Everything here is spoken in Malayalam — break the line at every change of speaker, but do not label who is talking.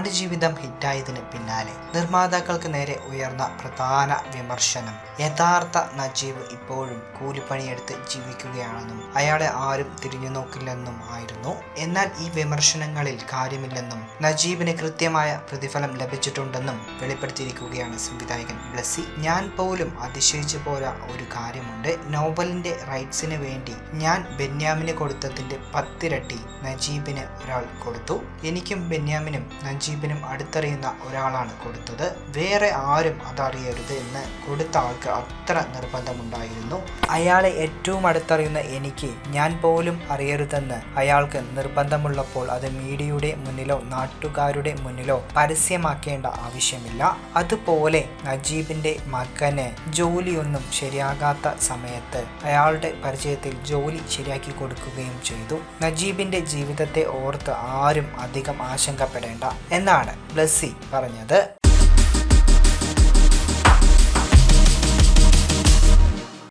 അത്യന്തം ഹിറ്റായതിന് പിന്നാലെ നിർമ്മാതാക്കൾക്ക് നേരെ ഉയർന്ന പ്രധാന വിമർശനം. യഥാർത്ഥ നജീബ് ഇപ്പോഴും കൂലിപ്പണിയെടുത്ത് ജീവിക്കുകയാണെന്നും അയാളെ ആരും തിരിഞ്ഞു നോക്കില്ലെന്നും ആയിരുന്നു. എന്നാൽ ഈ വിമർശനങ്ങളിൽ കാര്യമില്ലെന്നും നജീബിന് കൃത്യമായ പ്രതിഫലം ലഭിച്ചിട്ടുണ്ടെന്നും വെളിപ്പെടുത്തിയിരിക്കുകയാണ് സംവിധായകൻ ബ്ലസ്സി ഞാൻ പോലും അതിശയിച്ചു പോയ ഒരു കാര്യമുണ്ട്. നോവലിന്റെ റൈറ്റ്സിന് വേണ്ടി ഞാൻ ബെന്യാമിന് കൊടുത്തതിന്റെ പത്തിരട്ടി നജീബിന് ഒരാൾ കൊടുത്തു. എനിക്കും ബെന്യാമിനും നജീബിനും അടുത്തറിയുന്ന ഒരാളാണ് കൊടുത്തത്. വേറെ ആരും അതറിയരുത് എന്ന് കൊടുത്ത ആൾക്ക് അത്ര നിർബന്ധമുണ്ടായിരുന്നു. അയാളെ ഏറ്റവും അടുത്തറിയുന്ന എനിക്ക് ഞാൻ പോലും അറിയരുതെന്ന് അയാൾക്ക് നിർബന്ധമുള്ളപ്പോൾ അത് മീഡിയയുടെ മുന്നിലോ നാട്ടുകാരുടെ മുന്നിലോ പരസ്യമാക്കേണ്ട ആവശ്യമില്ല. അതുപോലെ നജീബിന്റെ മകന് ജോലിയൊന്നും ശരിയാകാത്ത സമയത്ത് അയാളുടെ പരിചയത്തിൽ ജോലി ശരിയാക്കി കൊടുക്കുകയും ചെയ്തു. നജീബിന്റെ ജീവിതത്തെ ഓർത്ത് ആരും അധികം ആശങ്കപ്പെടേണ്ട. എന്നാണ് ബ്ലസ്സി പറഞ്ഞത്.